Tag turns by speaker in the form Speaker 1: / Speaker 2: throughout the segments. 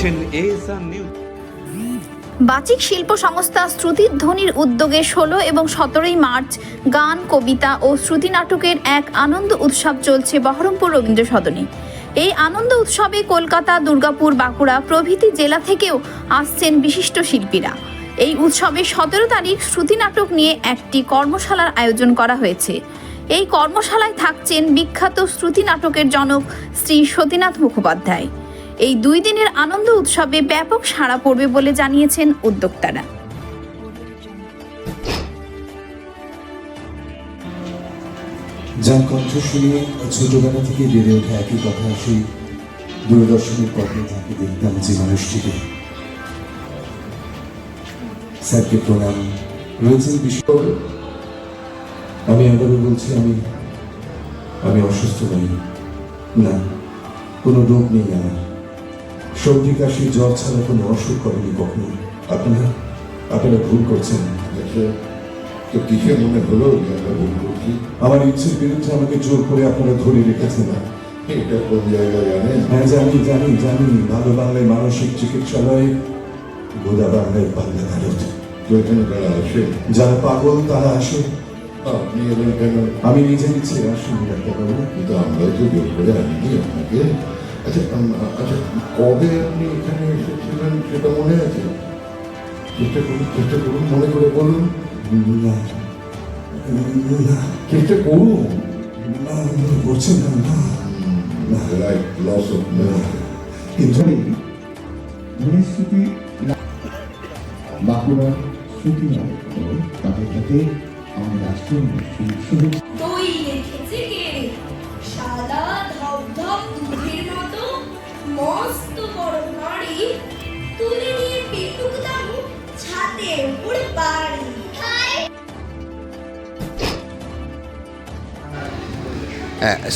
Speaker 1: দেখছেন
Speaker 2: বাচিক শিল্প সংস্থা শ্রুতির ধ্বনির উদ্যোগে ষোলো এবং সতেরোই মার্চ গান, কবিতা ও শ্রুতি নাটকের এক আনন্দ উৎসব চলছে বহরমপুর রবীন্দ্র সদনে। এই আনন্দ উৎসবে কলকাতা, দুর্গাপুর, বাঁকুড়া প্রভৃতি জেলা থেকেও আসছেন বিশিষ্ট শিল্পীরা। এই উৎসবে সতেরো তারিখ শ্রুতি নাটক নিয়ে একটি কর্মশালার আয়োজন করা হয়েছে। এই কর্মশালায় থাকছেন বিখ্যাত শ্রুতি নাটকের জনক শ্রী সতীনাথ মুখোপাধ্যায়। এই দুই দিনের আনন্দ উৎসবে ব্যাপক সাড়া পড়বে বলে জানিয়েছেন উদ্যোক্তারা।
Speaker 3: যার কণ্ঠ শুনে ছোটবেলা থেকে বেড়ে ওঠা একই কথা সেই দূরদর্শনের পথে তাকে দেখতাম যে মানুষটিকে। স্যারকে প্রণাম। রয়েছেন বিশ্ব আমি আবারও বলছি, আমি আমি অসুস্থ নই। না, কোনো রোগ নেই আমার। সর্দি কাশি জ্বর ছাড়া কোনো অসুখ করেনি কখনো আপনারা আপনারা ভুল করছেন।
Speaker 4: আচ্ছা তো কিসে মনে হলো যে আমরা ভুল করছি?
Speaker 3: আমার ইচ্ছের বিরুদ্ধে আমাকে জোর করে আপনারা ধরে রেখেছেন। না
Speaker 4: এটা কোন জায়গা জানেন?
Speaker 3: হ্যাঁ জানি জানি জানি। ভালো বাংলায় মানসিক চিকিৎসালয় গোদা বাংলায় বাংলা আদালত
Speaker 4: তো এখানে আসে?
Speaker 3: যারা পাগল তারা আসে।
Speaker 4: আপনি এলেন কেন?
Speaker 3: আমি নিজে ইচ্ছে আসিনি ডাক্তারবাবু।
Speaker 4: কিন্তু আমরাও তো জোর করে আনিনি আপনাকে। আচ্ছা আচ্ছা কবে আপনি এখানে এসেছিলেন সেটা মনে আছে? চেষ্টা করুন চেষ্টা করুন মনে করে বলুন।
Speaker 3: না না
Speaker 4: চেষ্টা করুন।
Speaker 3: না পড়ছে না না
Speaker 4: লাইক লস অফ
Speaker 3: কিন্তু
Speaker 5: মনীষস্মৃতি বাঁকুড়ার স্মৃতি নায়ক তাদের হাতে আমাদের রাষ্ট্রীয় শুভেচ্ছা
Speaker 6: দই রেখেছে কে? সাদা ধপধপ দুধের মতো মস্ত বড় নাড়ি তুলে নিয়ে উপরে বাড়ি।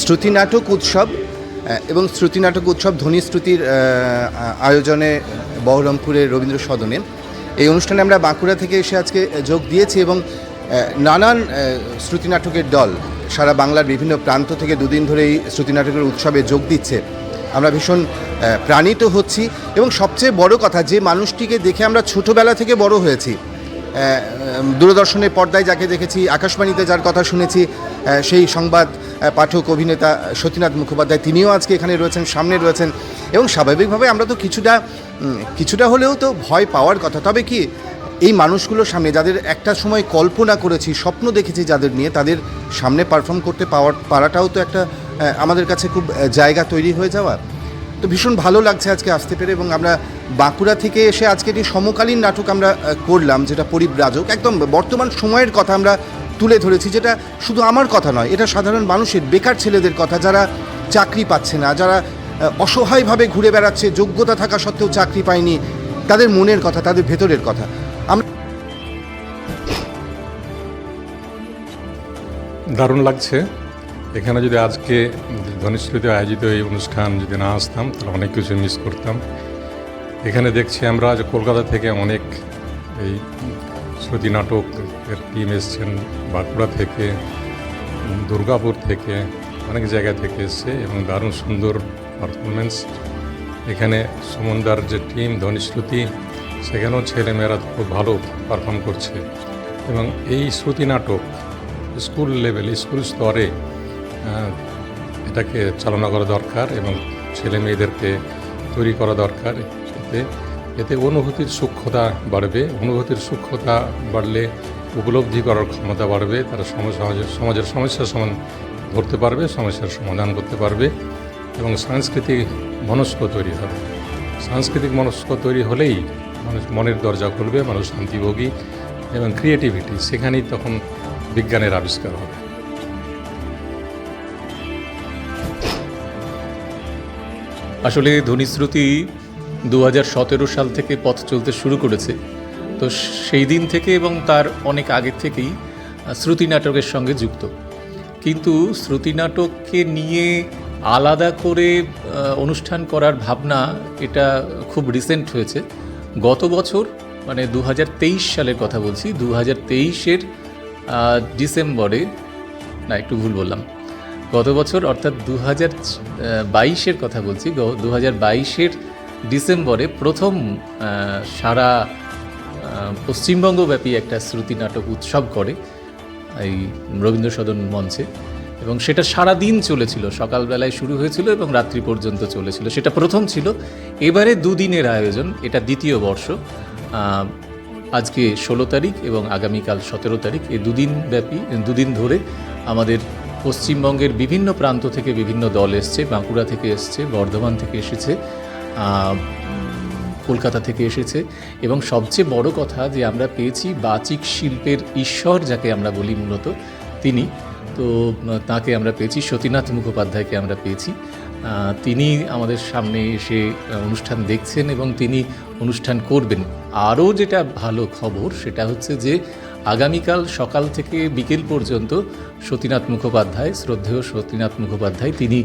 Speaker 7: শ্রুতি নাটক উৎসব এবং শ্রুতি নাটক উৎসব ধ্বনি শ্রুতির আয়োজনে বহরমপুরের রবীন্দ্র সদনে। এই অনুষ্ঠানে আমরা বাঁকুড়া থেকে এসে আজকে যোগ দিয়েছি এবং নানান শ্রুতি নাটকের দল সারা বাংলার বিভিন্ন প্রান্ত থেকে দুদিন ধরে এই শ্রুতি নাটকের উৎসবে যোগ দিচ্ছে। আমরা ভীষণ প্রাণিত হচ্ছি। এবং সবচেয়ে বড় কথা, যে মানুষটিকে দেখে আমরা ছোটোবেলা থেকে বড় হয়েছি দূরদর্শনের পর্দায় যাকে দেখেছি, আকাশবাণীতে যার কথা শুনেছি সেই সংবাদ পাঠক, অভিনেতা সতীনাথ মুখোপাধ্যায়, তিনিও আজকে এখানে রয়েছেন, সামনে রয়েছেন। এবং স্বাভাবিকভাবে আমরা তো কিছুটা কিছুটা হলেও তো ভয় পাওয়ার কথা। তবে কি এই মানুষগুলোর সামনে যাদের একটা সময় কল্পনা করেছি, স্বপ্ন দেখেছি যাদের নিয়ে, তাদের সামনে পারফর্ম করতে পাওয়ার, পারাটাও তো একটা আমাদের কাছে খুব জায়গা তৈরি হয়ে যাওয়া তো ভীষণ ভালো লাগছে আজকে আসতে পেরে এবং আমরা বাঁকুড়া থেকে এসে আজকে একটি সমকালীন নাটক আমরা করলাম, যেটা পরিব্রাজক একদম বর্তমান সময়ের কথা আমরা তুলে ধরেছি, যেটা শুধু আমার কথা নয়, এটা সাধারণ মানুষের, বেকার ছেলেদের কথা, যারা চাকরি পাচ্ছে না, যারা অসহায়ভাবে ঘুরে বেড়াচ্ছে, যোগ্যতা থাকা সত্ত্বেও চাকরি পায়নি, তাদের মনের কথা, তাদের ভেতরের কথা।
Speaker 8: দারুণ লাগছে। এখানে যদি আজকে ধনিশ্রীতে আয়োজিত এই অনুষ্ঠান যদি না আসতাম, তাহলে অনেক কিছু মিস করতাম। এখানে দেখছি আমরা যে কলকাতা থেকে অনেক এই শ্রুতি নাটকের টিম এসছেন, বাঁকুড়া থেকে, দুর্গাপুর থেকে, অনেক জায়গা থেকে এসছে এবং দারুণ সুন্দর পারফরমেন্স এখানে সুমনদার যে টিম ধনিশ্রুতি সেখানেও ছেলেমেয়েরা খুব ভালো পারফর্ম করছে। এবং এই শ্রুতি নাটক স্কুল লেভেল স্কুল স্তরে এটাকে চালনা করা দরকার এবং ছেলে মেয়েদেরকে তৈরি করা দরকার। এতে এতে অনুভূতির সূক্ষ্মতা বাড়বে। অনুভূতির সূক্ষ্মতা বাড়লে উপলব্ধি করার ক্ষমতা বাড়বে। তারা সমাজ সমাজের সমাজের সমস্যার সমান ধরতে পারবে, সমস্যার সমাধান করতে পারবে এবং সাংস্কৃতিক মনস্ক তৈরি হবে। সাংস্কৃতিক মনস্ক তৈরি হলেই মানুষ মনের দরজা খুলবে, মানুষ শান্তিভোগী এবং ক্রিয়েটিভিটি সেখানেই তখন বিজ্ঞানের আবিষ্কার হবে।
Speaker 9: আসলে ধ্বনিশ্রুতি দু হাজার সতেরো সাল থেকে পথ চলতে শুরু করেছে। তো সেই দিন থেকে এবং তার অনেক আগের থেকেই শ্রুতি নাটকের সঙ্গে যুক্ত। কিন্তু শ্রুতি নাটককে নিয়ে আলাদা করে অনুষ্ঠান করার ভাবনা এটা খুব রিসেন্ট হয়েছে। গত বছর মানে দু হাজার তেইশ সালের কথা বলছি দু হাজার তেইশের ডিসেম্বরে, না, একটু ভুল বললাম। গত বছর, অর্থাৎ দু হাজার বাইশের কথা বলছি দু হাজার বাইশের ডিসেম্বরে প্রথম সারা পশ্চিমবঙ্গব্যাপী একটা শ্রুতি নাটক উৎসব করে, এই রবীন্দ্র সদন মঞ্চে। এবং সেটা সারা দিন চলেছিল। সকালবেলায় শুরু হয়েছিল এবং রাত্রি পর্যন্ত চলেছিল। সেটা প্রথম ছিল। এবারে দুদিনের আয়োজন, এটা দ্বিতীয় বর্ষ। আজকে ষোলো তারিখ এবং আগামীকাল সতেরো তারিখ। এই দুদিন ব্যাপী, দুদিন ধরে আমাদের পশ্চিমবঙ্গের বিভিন্ন প্রান্ত থেকে বিভিন্ন দল এসছে, বাঁকুড়া থেকে এসছে, বর্ধমান থেকে এসেছে কলকাতা থেকে এসেছে। এবং সবচেয়ে বড় কথা যে আমরা পেয়েছি বাচিক শিল্পের ঈশ্বর, যাকে আমরা বলি মূলত, তিনি। তো তাকে আমরা পেয়েছি, সতীনাথ মুখোপাধ্যায়কে আমরা পেয়েছি। তিনি আমাদের সামনে এসে অনুষ্ঠান দেখছেন এবং তিনি অনুষ্ঠান করবেন। আরও যেটা ভালো খবর, সেটা হচ্ছে যে, আগামীকাল সকাল থেকে বিকেল পর্যন্ত সতীনাথ মুখোপাধ্যায়, শ্রদ্ধেয় সতীনাথ মুখোপাধ্যায়, তিনি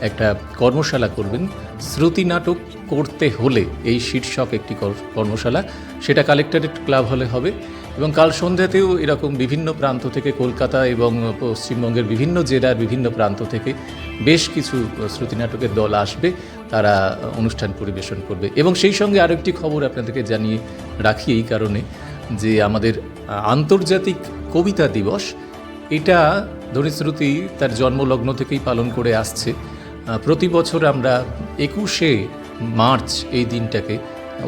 Speaker 9: একটা কর্মশালা করবেন। শ্রুতি নাটক করতে হলে এই শীর্ষক একটি কর- কর্মশালা, সেটা কালেক্টরেট ক্লাব হলে হবে। এবং কাল সন্ধ্যাতেও এরকম বিভিন্ন প্রান্ত থেকে কলকাতা এবং পশ্চিমবঙ্গের বিভিন্ন জেলার বিভিন্ন প্রান্ত থেকে বেশ কিছু শ্রুতি নাটকের দল আসবে, তারা অনুষ্ঠান পরিবেশন করবে। এবং সেই সঙ্গে আরও আরেকটি খবর আপনাদেরকে জানিয়ে রাখি এই কারণে যে আমাদের আন্তর্জাতিক কবিতা দিবস, এটা ধনীশ্রুতি তার জন্মলগ্ন থেকেই পালন করে আসছে। প্রতি বছর আমরা একুশে মার্চ এই দিনটাকে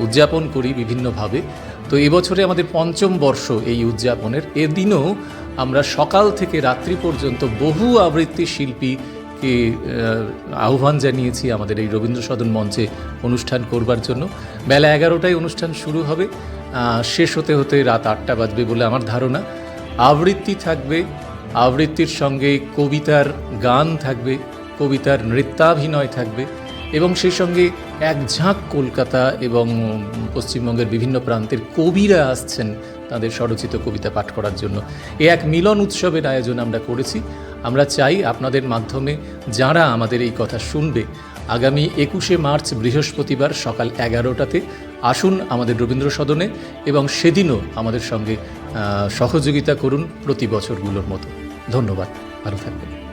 Speaker 9: উদযাপন করি বিভিন্নভাবে। তো এবছরে আমাদের পঞ্চম বর্ষ এই উদযাপনের। এদিনও আমরা সকাল থেকে রাত্রি পর্যন্ত বহু আবৃত্তি শিল্পীকে আহ, আহ্বান জানিয়েছি আমাদের এই রবীন্দ্র সদন মঞ্চে অনুষ্ঠান করবার জন্য। বেলা এগারোটায় অনুষ্ঠান শুরু হবে শেষ হতে হতে রাত আটটা বাজবে বলে আমার ধারণা। আবৃত্তি থাকবে আবৃত্তির সঙ্গে কবিতার গান থাকবে কবিতার নৃত্যাভিনয় থাকবে এবং সেই সঙ্গে এক ঝাঁক কলকাতা এবং পশ্চিমবঙ্গের বিভিন্ন প্রান্তের কবিরা আসছেন তাদের স্বরচিত কবিতা পাঠ করার জন্য। এ এক মিলন উৎসবের আয়োজন আমরা করেছি। আমরা চাই আপনাদের মাধ্যমে যারা আমাদের এই কথা শুনবে, আগামী একুশে মার্চ বৃহস্পতিবার সকাল এগারোটাতে আসুন আমাদের রবীন্দ্র সদনে এবং সেদিনও আমাদের সঙ্গে সহযোগিতা করুন প্রতি বছরগুলোর মতো। ধন্যবাদ। ভালো থাকবেন।